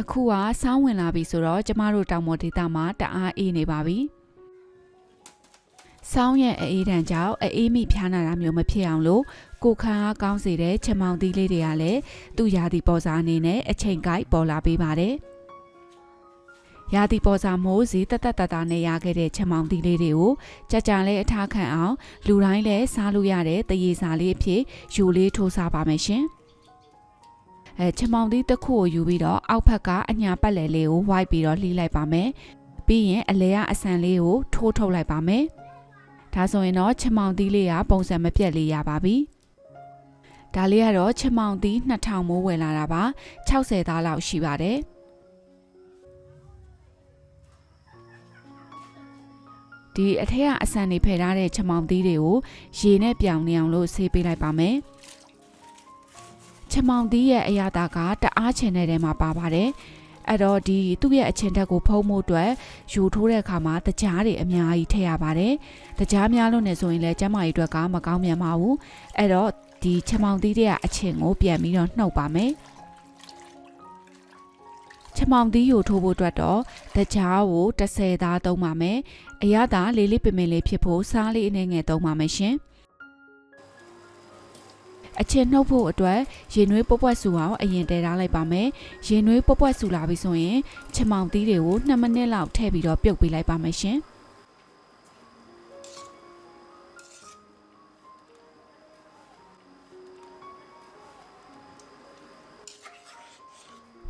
အခုကစောင်းဝင်လာပြီဆိုတော့ကျမတို့တောင်ပေါ်ဒေသမှာတအားအေးနေပါပြီစောင်းရဲ့အေးတန်ကြောင့်အေးမိဖျားနာတာမျိုးမဖြစ်အောင်လို့ကိုခန်းအားကောင်းစေတဲ့ချက်မောင်သီးလေးတွေကလည်းသူ့ရာသီပေါ်စာအနေနဲ့အချိန်ကိုက်ပေါ်လာပေးပါတယ်ရာသီပေါ်စာမိုးစီတက်တက်တတာနဲ့ရခဲ့တဲ့ချက်မောင်သီးလေးတွေကိုကြာကြာလေးအထားခံအောင်လူတိုင်းလည်းစားလို့ရတဲ့တရေစာလေးအဖြစ်ယူလေးထိုးစားပါမယ်ရှင်။ အဲချက်မောင်သီးတစ်ခုကိုယူပြီးတော့အောက်ဘက်ကအညာပတ်လည်လေးကိုဝိုက်ပြီးတော့လှီးလိုက်ပါမယ်။ပြီးရင်အလဲကအဆန်လေးကိုထိုးထုတ်လိုက်ပါမယ်။ဒါဆိုရင်တော့ချက်မောင်သီးလေးကပုံစံမပြတ်လေးရပါပြီ။ဒါလေးကတော့ချက်မောင်သီး2000မိုးဝယ်လာတာပါ60သားလောက်ရှိပါတယ်။ဒီအထက်ကအဆန်တွေဖယ်ထားတဲ့ချက်မောင်သီးတွေကိုရေနဲ့ပြောင်နေအောင်လို့ဆေးပေးလိုက်ပါမယ်။ ချက်မောင်သီးရဲ့အရာတာကတအားချင်တဲ့ထဲမှာပါပါတယ်။အဲ့တော့ဒီသူ့ရဲ့အချင်တက်ကိုဖုံးမှုအတွက်ယူထိုးတဲ့အခါမှာတကြားတွေအများကြီးထည့်ရပါတယ်။တကြားများလို့နေဆိုရင်လည်းကျမကြီးအတွက်ကမကောင်းမြန်ပါဘူး။အဲ့တော့ဒီချက်မောင်သီးတွေကအချင်ကိုပြန်ပြီးတော့နှုတ်ပါမယ်။ချက်မောင်သီးကိုထိုးဖို့အတွက်တော့တကြားကို30သားသုံးပါမယ်။အရသာလေးလေးပင်ပင်လေးဖြစ်ဖို့စားလေးအနေငယ်သုံးပါမယ်ရှင်။ အချင်နှုတ်ဖို့အတွက်ရေနွေးပွက်ပွက်ဆူအောင်အရင်တည်ထားလိုက်ပါမယ်။ရေနွေးပွက်ပွက်ဆူလာပြီဆိုရင်ချက်မောင်သီးတွေကို2မိနစ်လောက်ထည့်ပြီးတော့ပြုတ်ပေးလိုက်ပါမယ်ရှင်။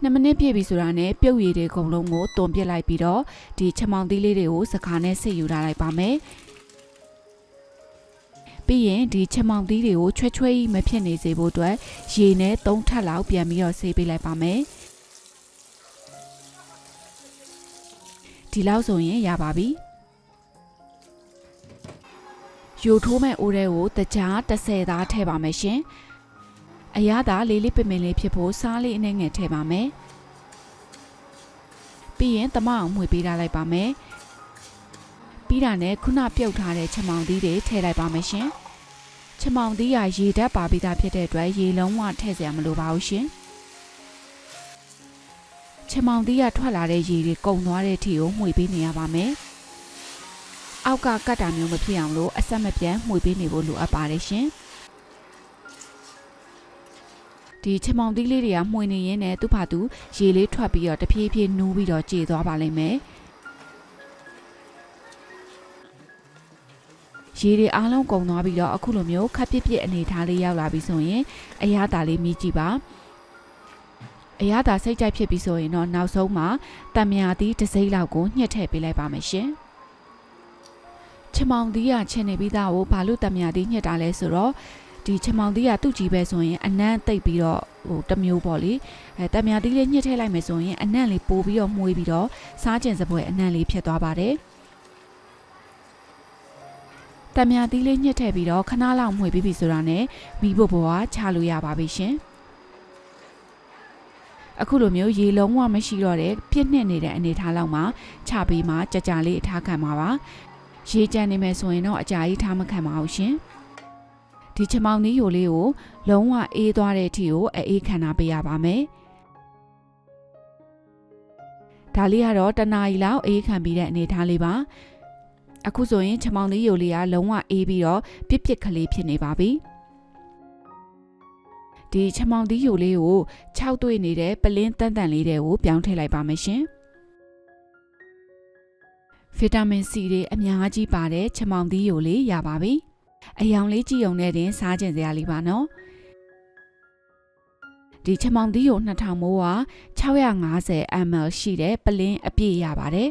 2မိနစ်ပြည့်ပြီဆိုတာနဲ့ပြုတ်ရည်တွေအကုန်လုံးကိုတွန်ပစ်လိုက်ပြီးတော့ဒီချက်မောင်သီးလေးတွေကိုစကားနဲ့စစ်ယူထားလိုက်ပါမယ် ပြီးရင်ဒီချက်မောင်သီးတွေကိုချွဲချွဲကြီးမဖြစ်နေစေဖို့အတွက်ရေနဲ့3ထပ်လောက်ပြန်ပြီးတော့ဆေးပေးလိုက်ပါမယ်ဒီလောက်ဆိုရင်ရပါပြီယူထိုးမဲ့အိုးတွေကိုတကြား30သားထည့်ပါမယ်ရှင်အရသာလေးလေးပင်ပင်လေးဖြစ်ဖို့စားလေးအနှဲငယ်ထည့်ပါမယ်ပြီးရင်တမအောင်မှွေပေးထားလိုက်ပါမယ်ပြီးတာနဲ့ခုနပြုတ်ထားတဲ့ချက်မောင်သီးတွေထည့်လိုက်ပါမယ်ရှင် ချက်မောင်သီးရရေဓာတ်ပါပြီးသားဖြစ်တဲ့အတွက်ရေလုံးဝထည့်စရာမလိုပါဘူးရှင်ချက်မောင်သီးရထွက်လာတဲ့ရေတွေကုန်သွားတဲ့အထိကိုမှွေပေးနေရပါမယ်အောက်ကကတ်တာမျိုးမဖြစ်အောင်လို့အဆက်မပြတ်မှွေပေးနေဖို့လိုအပ်ပါတယ်ရှင်ဒီချက်မောင်သီးလေးတွေကမှွေနေရင်းနဲ့သူ့ဖာသူရေလေးထွက်ပြီးတော့တဖြည်းဖြည်းနူးပြီးတော့ကြေသွားပါလိမ့်မယ် ရေတွေအားလုံးကုန်သွားပြီးတော့အခုလိုမျိုးခပ်ပြစ်ပြစ်အနေထားလေးရောက်လာပြီဆိုရင်အရသာလေးမြည်ကြည့်ပါအရသာစိတ်ကြိုက်ဖြစ်ပြီဆိုရင်တော့နောက်ဆုံးမှာတံမြာသီးတစ်စိမ့်လောက်ကိုညှက်ထည့်ပေးလိုက်ပါမယ်ရှင်ချမောင်သီးကချင်နေပြီးသားကိုဘာလို့တံမြာသီးညှက်တာလဲဆိုတော့ဒီချမောင်သီးကသူ့ကြီးပဲဆိုရင်အနံ့တိတ်ပြီးတော့ဟိုတစ်မျိုးပေါ့လေအဲတံမြာသီးလေးညှက်ထည့်လိုက်မယ်ဆိုရင်အနံ့လေးပိုးပြီးတော့မှုေးပြီးတော့စားကျင်စပွဲအနံ့လေးဖြစ်သွားပါတယ် တံမြာသီးလေးညှက်ထည့်ပြီးတော့ခဏလောက်မှုေးပြီးပြီဆိုတာနဲ့မိဖို့ဘဝချလို့ရပါပြီရှင်အခုလိုမျိုးရေလုံးဝမရှိတော့တဲ့ပြည့်နှစ်နေတဲ့အနေထားလောက်မှာခြပေးမှကြကြလေးအထားခံပါပါရေကြမ်းနေမယ်ဆိုရင်တော့အကြာကြီးထားမခံပါဘူးရှင်ဒီချမောင်နီးယိုလေးကိုလုံးဝအေးသွားတဲ့အထိကိုအေးခံတာပေးရပါမယ်ဒါလေးကတော့တနားရီလောက်အေးခံပြီးတဲ့အနေထားလေးပါ အခုဆိုရင်ချမောင်နီးယိုလေးကလုံးဝအေးပြီးတော့ပြစ်ပြစ်ကလေးဖြစ်နေပါပြီဒီချမောင်သီးယိုလေးကို6တွေ့နေတဲ့ပလင်းတန်တန်လေးတွေကိုပြောင်းထည့်လိုက်ပါမယ်ရှင်ဗီတာမင်စီတွေအများကြီးပါတဲ့ချမောင်သီးယိုလေးရပါပြီအယောင်လေးကြည့်ုံနဲ့တင်စားကျင်စရာလေးပါနော်ဒီချမောင်သီးယို2000မိုးက650 ml ရှိတဲ့ပလင်းအပြည့်ရပါတယ်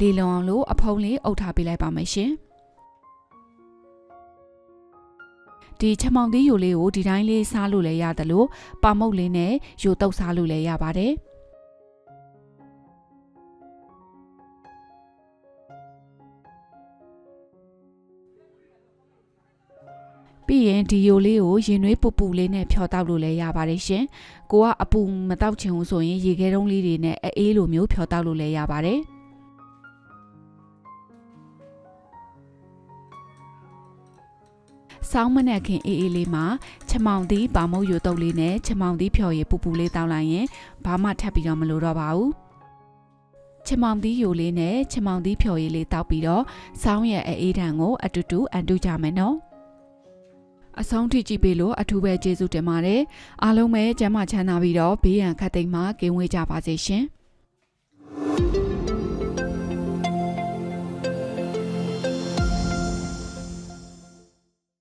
လေလုံအောင်လို့အဖုံးလေးအုပ်ထားပေးလိုက်ပါမယ်ရှင်ဒီချက်မောင်သီးယိုလေးကိုဒီတိုင်းလေးစားလို့လည်းရတယ်လို့ပါမုတ်လေးနဲ့ယိုတုပ်စားလို့လည်းရပါတယ်ပြီးရင်ဒီယိုလေးကိုရင်နွေးပူပူလေးနဲ့ဖြော်တောက်လို့လည်းရပါတယ်ရှင်။ကိုကအပူမတောက်ချင်ဘူးဆိုရင်ရေခဲတုံးလေးတွေနဲ့အေးလိုမျိုးဖြော်တောက်လို့လည်းရပါတယ်။ စောင်းမနဲ့ခင်အေးအေးလေးမှာချမောင်သီးပါမုတ်ယူတုပ်လေးနဲ့ချမောင်သီးဖြော်ရည်ပူပူလေးတောင်းလိုက်ရင်ဘာမှထပ်ပြီးတော့မလိုတော့ပါဘူးချမောင်သီးယူလေးနဲ့ချမောင်သီးဖြော်ရည်လေးတောက်ပြီးတော့စောင်းရဲ့အေးထံကိုအတူတူအန်တူကြမယ်နော်အဆုံးထိကြည့်ပေးလို့အထူးပဲကျေးဇူးတင်ပါတယ်အားလုံးပဲကျမ်းမချမ်းသာပြီးတော့ဘေးရန်ခတ်သိမ်းမှကင်းဝေးကြပါစေရှင်